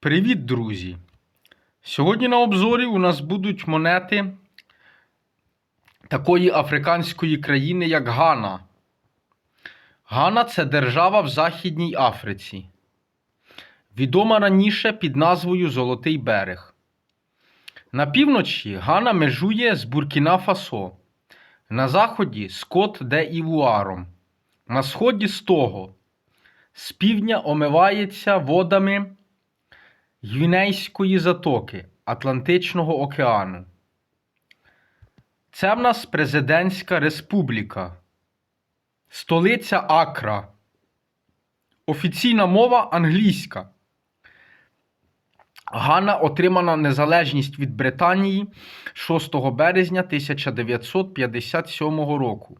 Привіт, друзі! Сьогодні на обзорі у нас будуть монети такої африканської країни, як Гана. Гана це держава в Західній Африці. Відома раніше під назвою Золотий берег. На півночі Гана межує з Буркіна Фасо, на заході з Кот де Івуаром, на сході з Того, з півдня омивається водами. Гвінейської затоки Атлантичного океану. Це в нас президентська республіка. Столиця Акра. Офіційна мова англійська. Гана отримана незалежність від Британії 6 березня 1957 року.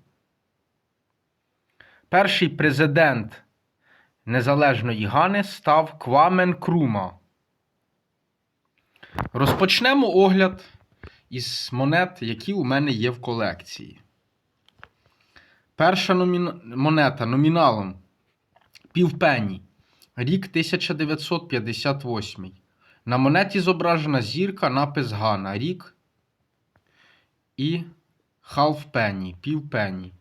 Перший президент Незалежної Гани став Квамен Крума. Розпочнемо огляд із монет, які у мене є в колекції. Перша номін... монета номіналом півпені. Рік 1958. На монеті зображена зірка, напис Гана. Рік і халфпені, півпені.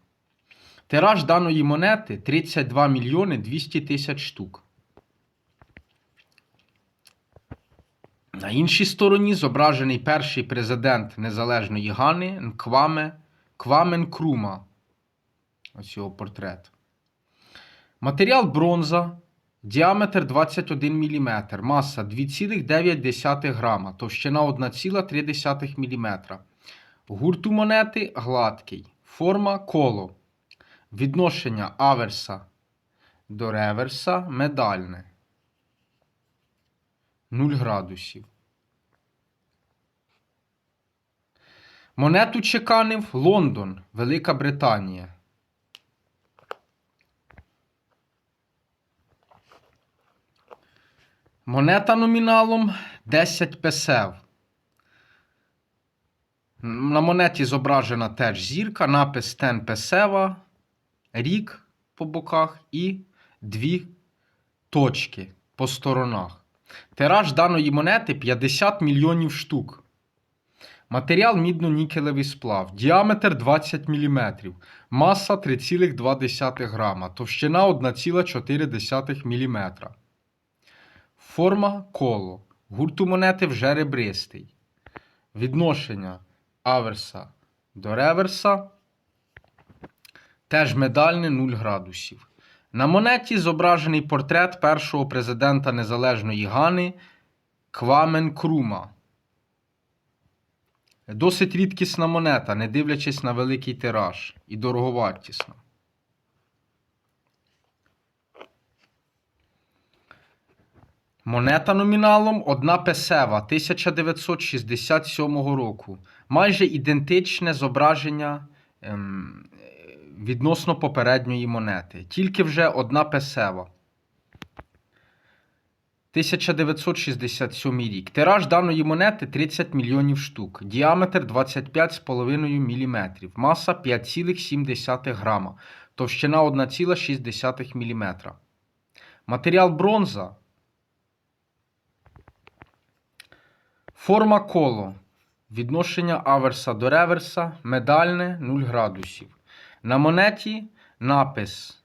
Тираж даної монети 32 мільйони 200 тисяч штук. На іншій стороні зображений перший президент Незалежної Гани Нкваме Квамен Крума. Ось його портрет. Матеріал бронза. Діаметр 21 мм. Маса 2,9 грама. Товщина 1,3 мм. Гурт у монети гладкий. Форма коло. Відношення аверса до реверса медальне. 0 градусів. Монету чеканив Лондон, Велика Британія. Монета номіналом 10 песев. На монеті зображена теж зірка, напис Тен Песева, рік по боках і дві точки по сторонах. Тираж даної монети 50 мільйонів штук. Матеріал мідно-нікелевий сплав. Діаметр 20 мм. Маса 3,2 грама. Товщина 1,4 мм. Форма коло. Гурт у монети вже ребристий. Відношення аверса до реверса. Теж медальне 0 градусів. На монеті зображений портрет першого президента Незалежної Гани Квамен Крума. Досить рідкісна монета, не дивлячись на великий тираж і дороговартісна. Монета номіналом 1 песева 1967 року. Майже ідентичне зображення ем, відносно попередньої монети. Тільки вже одна песева. 1967 рік. Тираж даної монети 30 мільйонів штук. Діаметр 25,5 мм. Маса 5,7 грама. Товщина 1,6 мм. Матеріал бронза. Форма коло. Відношення аверса до реверса. Медальне 0 градусів. На монеті напис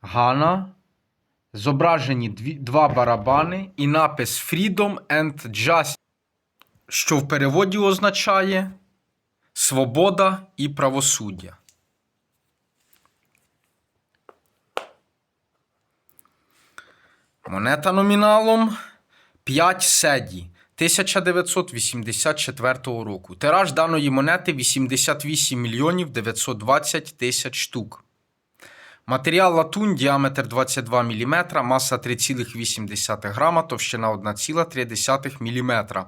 Гана. Зображені два барабани і напис Freedom and Justice, що в переводі означає Свобода і правосуддя. Монета номіналом 5 седі 1984 року. Тираж даної монети 88 мільйонів 920 тисяч штук. Матеріал латунь, діаметр 22 мм, маса 3,8 грама, товщина 1,3 мм.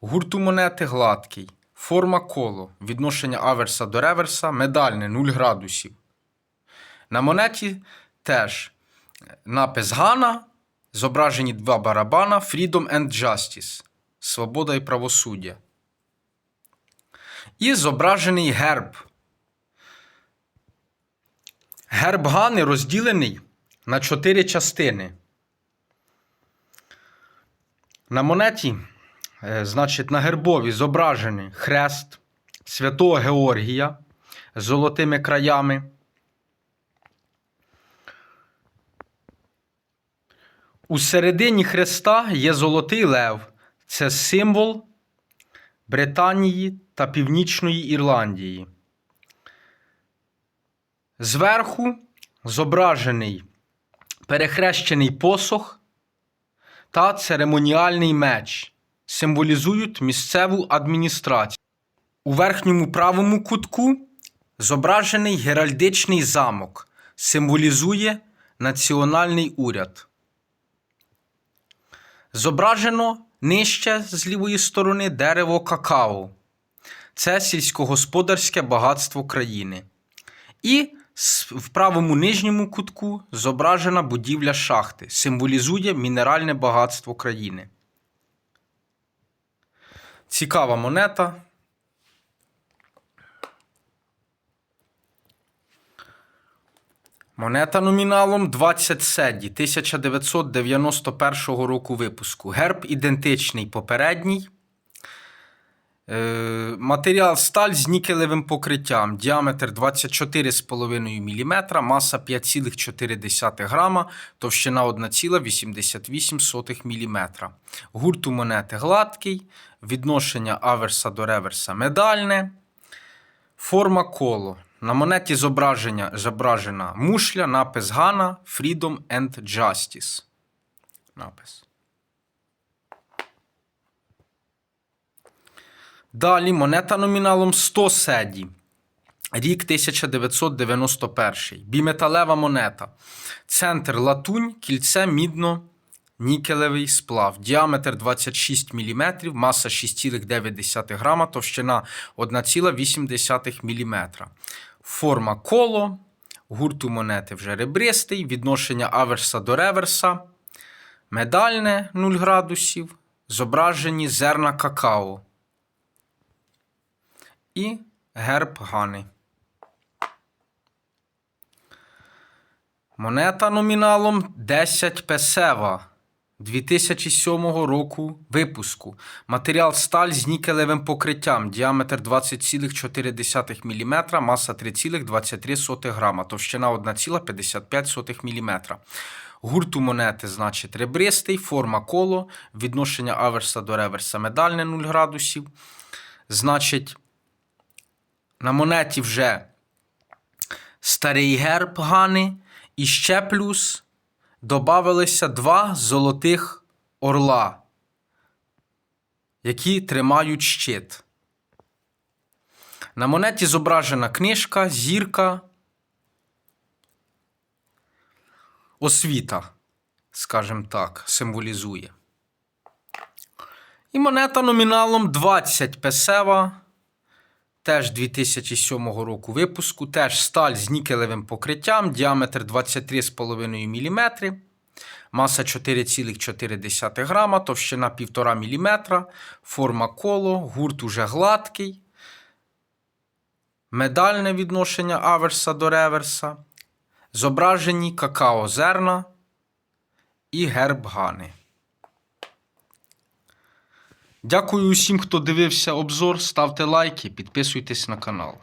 Гурт у монети гладкий. Форма коло. Відношення аверса до реверса медальне 0 градусів. На монеті теж напис Гана. Зображені два барабана Freedom and Justice. Свобода і правосуддя. І зображений герб. Герб Гани розділений на чотири частини. На монеті, е, значить, на гербові зображений хрест Святого Георгія з золотими краями. У середині хреста є золотий лев. Це символ Британії та Північної Ірландії. Зверху зображений перехрещений посох та церемоніальний меч символізують місцеву адміністрацію. У верхньому правому кутку зображений геральдичний замок, символізує національний уряд. Зображено нижче з лівої сторони дерево какао. Це сільськогосподарське багатство країни. І в правому нижньому кутку зображена будівля шахти, символізує мінеральне багатство країни. Цікава монета. Монета номіналом 20 седі 1991 року випуску. Герб ідентичний попередній. Е, Матеріал сталь з нікелевим покриттям. Діаметр 24,5 мм, маса 5,4 грама, товщина 1,88 мм. Гурт у монети гладкий, відношення аверса до реверса медальне. Форма коло. На монеті зображення зображена мушля, напис Гана, Freedom and Justice. Напис. Далі монета номіналом 100 седі. Рік 1991. Біметалева монета. Центр латунь, кільце мідно. Нікелевий сплав. Діаметр 26 мм, маса 6,9 грама, товщина 1,8 мм. Форма коло. Гурт монети вже ребристий. Відношення аверса до реверса. Медальне 0 градусів. Зображені зерна какао. І герб Гани. Монета номіналом 10 песева 2007 року випуску. Матеріал сталь з нікелевим покриттям. Діаметр 20,4 мм, маса 3,23 грама, товщина 1,55 мм. Гурт у монети, значить, ребристий, форма коло, відношення аверса до реверса медальне 0 градусів. Значить, на монеті вже старий герб Гани, і ще плюс додавалися два золотих орла, які тримають щит. На монеті зображена книжка, зірка, освіта, скажімо так, символізує. І монета номіналом 20 песева. Теж 2007 року випуску, теж сталь з нікелевим покриттям, діаметр 23,5 мм, маса 4,4 грама, товщина 1,5 мм, форма коло, гурт уже гладкий, медальне відношення аверса до реверса, зображені какао зерна і герб Гани. Дякую усім, хто дивився обзор. Ставте лайки, підписуйтесь на канал.